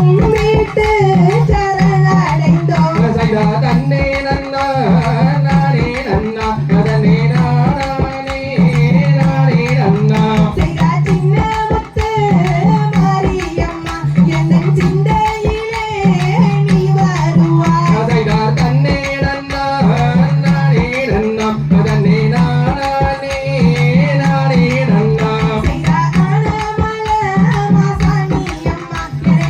Oh, you.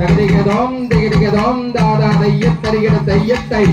தரிகதோம் திகதிகதோம் தாதா தைய தரிகத தையத்தை